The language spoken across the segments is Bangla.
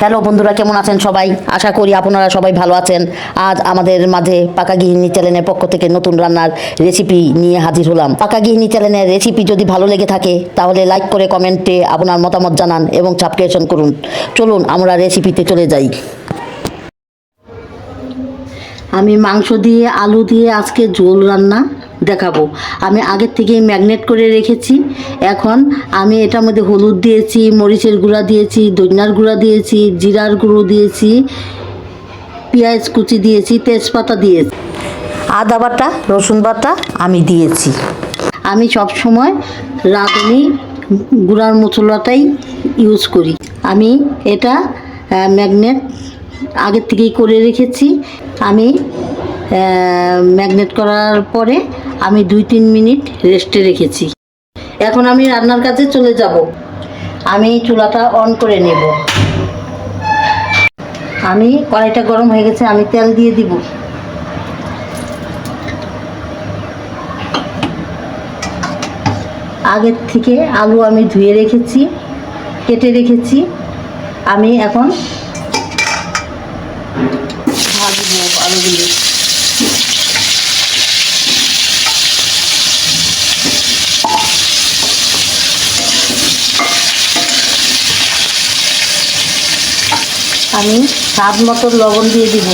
হ্যালো বন্ধুরা, কেমন আছেন সবাই? আশা করি আপনারা সবাই ভালো আছেন। আজ আমাদের মাঝে পাকা গৃহিণী চ্যানেলের পক্ষ থেকে নতুন রান্নার রেসিপি নিয়ে হাজির হলাম। পাকা গৃহিণী চ্যানেলের রেসিপি যদি ভালো লেগে থাকে, তাহলে লাইক করে কমেন্টে আপনার মতামত জানান এবং সাবস্ক্রিপশন করুন। চলুন, আমরা রেসিপিতে চলে যাই। আমি মাংস দিয়ে, আলু দিয়ে আজকে ঝোল রান্না। দেখাবো। আমি আগের থেকেই ম্যাগনেট করে রেখেছি। এখন আমি এটার মধ্যে হলুদ দিয়েছি মরিচের গুঁড়া দিয়েছি ধনিয়ার গুঁড়া দিয়েছি জিরার গুঁড়ো দিয়েছি পেঁয়াজ কুচি দিয়েছি তেজপাতা দিয়েছি। আদা বাটা রসুন বাটা আমি দিয়েছি। আমি সব সময় রাঁধুনি গুঁড়ার মশলাটাই ইউজ করি। আমি এটা ম্যাগনেট আগের থেকেই করে রেখেছি। আমি ম্যাগনেট করার পরে আমি দুই তিন মিনিট রেস্টে রেখেছি। এখন আমি রান্নার কাজে চলে যাব। আমি চুলাটা অন করে নেব। আমি কড়াইটা গরম হয়ে গেছে, আমি তেল দিয়ে দিব। আগের থেকে আলু আমি ধুয়ে রেখেছি, কেটে রেখেছি। আমি এখন ভাজবো আলুগুলো। আমি স্বাদ মতো লবণ দিয়ে দিব।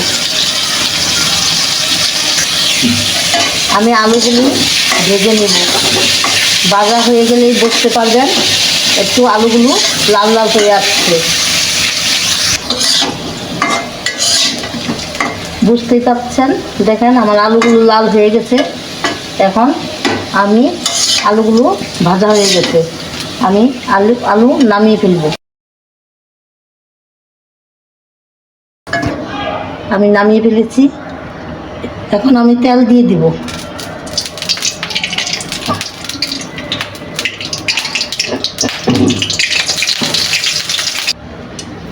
আমি আলুগুলো ভেজে নেব। বাজা হয়ে গেলেই বুঝতে পারবেন। একটু আলুগুলো লাল লাল হয়ে আসছে। বুঝতেই পারছেন? দেখেন আমার আলুগুলো লাল হয়ে গেছে। এখন আমি আলুগুলো ভাজা হয়ে গেছে। আমি আলু আলু নামিয়ে ফেলব। আমি নামিয়ে ফেলেছি। এখন আমি তেল দিয়ে দিব।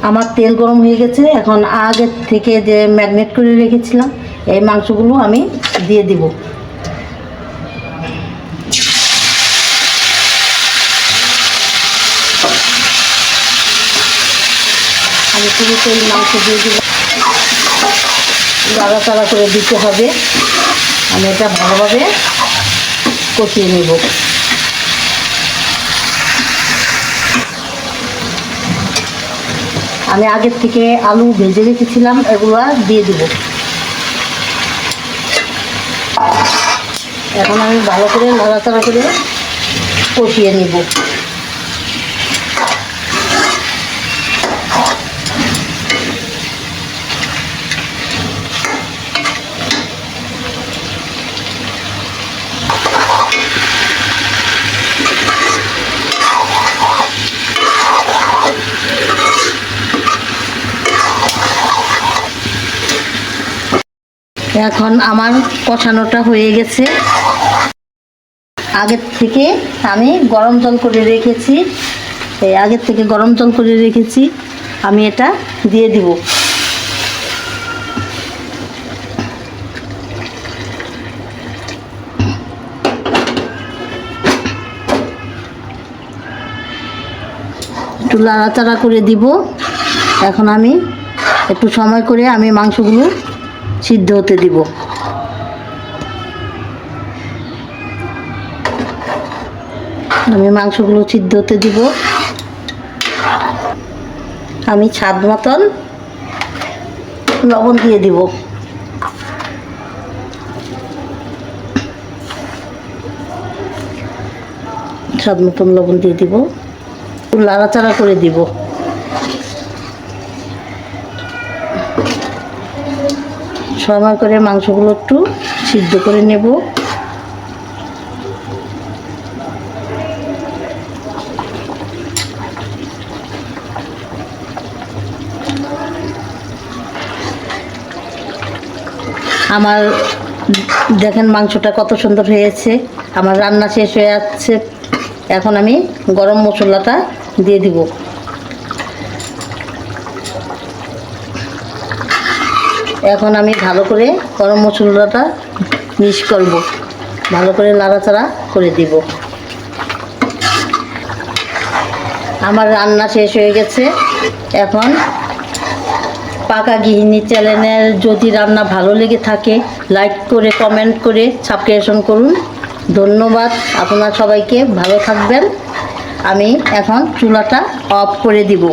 আমার তেল গরম হয়ে গেছে। এখন আগের থেকে যে ম্যাগনেট করে রেখেছিলাম, এই মাংসগুলো আমি দিয়ে দিব। আমি শুধু তেল মাংস দিয়ে দিব নাড়াচাড়া করে দিতে হবে। আমি এটা ভালোভাবে কষিয়ে নেব। আমি আগের থেকে আলু ভেজে রেখেছিলাম, এগুলো দিয়ে দিব। এখন আমি ভালো করে নাড়াচাড়া করে কষিয়ে নিব। এখন আমার কষানোটা হয়ে গেছে। আগের থেকে আমি গরম জল করে রেখেছি। এই আগের থেকে গরম জল করে রেখেছি। আমি এটা দিয়ে দিব। একটু লাড়াচাড়া করে দিব। এখন আমি একটু সময় করে আমি মাংসগুলো সিদ্ধ হতে দিব। আমি মাংসগুলো সিদ্ধ হতে দিব। আমি স্বাদ মতন লবণ দিয়ে দিব। স্বাদ মতন লবণ দিয়ে দিব। লাড়াচাড়া করে দিব। সময় করে মাংসগুলো একটু সিদ্ধ করে নেব। আমার দেখেন মাংসটা কত সুন্দর হয়েছে। আমার রান্না শেষ হয়ে যাচ্ছে। এখন আমি গরম মশলাটা দিয়ে দিব। এখন আমি ভালো করে গরম মশলাটা মিক্স করব। ভালো করে নাড়াচাড়া করে দিব। আমার রান্না শেষ হয়ে গেছে। এখন পাকা গৃহিণী চ্যানেলের যদি রান্না ভালো লেগে থাকে, লাইক করে, কমেন্ট করে সাবস্ক্রিপশন করুন। ধন্যবাদ আপনারা সবাইকে। ভালো থাকবেন। আমি এখন চুলাটা অফ করে দিব।